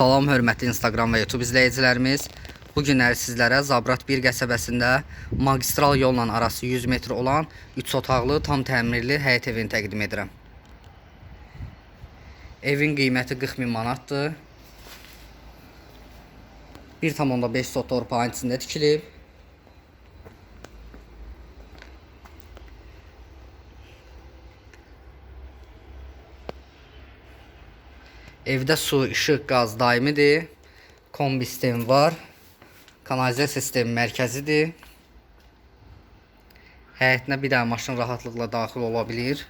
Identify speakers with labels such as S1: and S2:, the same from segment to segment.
S1: Salam hörmətli Instagram və YouTube izləyicilərimiz. Bu günləri sizlərə Zabrat 1 qəsəbəsində magistral yolla arası 100 metr olan 3 otaqlı, tam təmirli həyət evini təqdim edirəm. Evin qiyməti 40 min manatdır. 1,5 sot torpağın içində tikilib. Evdə su, işıq, qaz daimidir. Kombi sistemi var. Kanalizasiya sistemi mərkəzidir. Həyətinə bir dənə maşın rahatlıqla daxil ola bilir.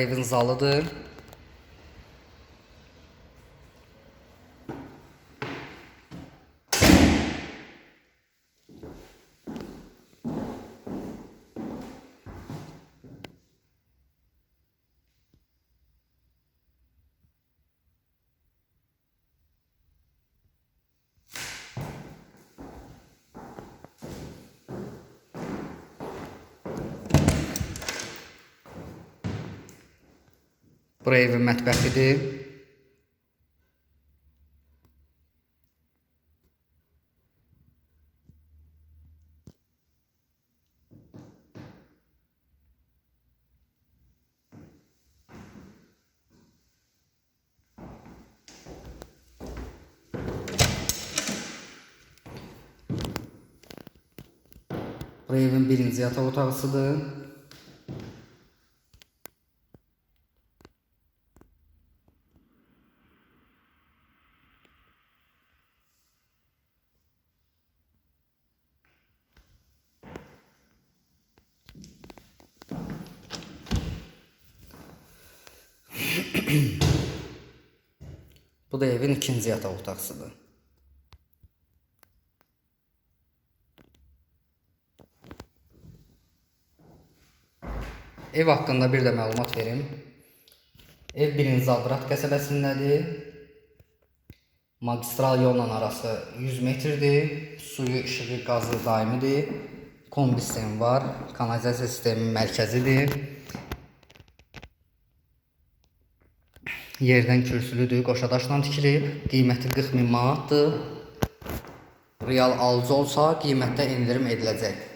S1: Evin zalıdır. Bura evin mətbəxidir. Bura evin birinci yataq otağısıdır. Bu da evin ikinci yataq otaqsıdır. Ev haqqında bir də məlumat verim. Ev 1-ci Zabrat qəsəbəsindədir. Magistral yolla arası 100 metrdir. Suyu, işığı, qazı daimidir. Kombi sistemi var. Kanalizasiya sistemi mərkəzidir. Yerdən kürsülüdür, qoşadaşla tikilib. Qiyməti 40 min manatdır. Real alıcı olsa qiymətdə endirim ediləcək.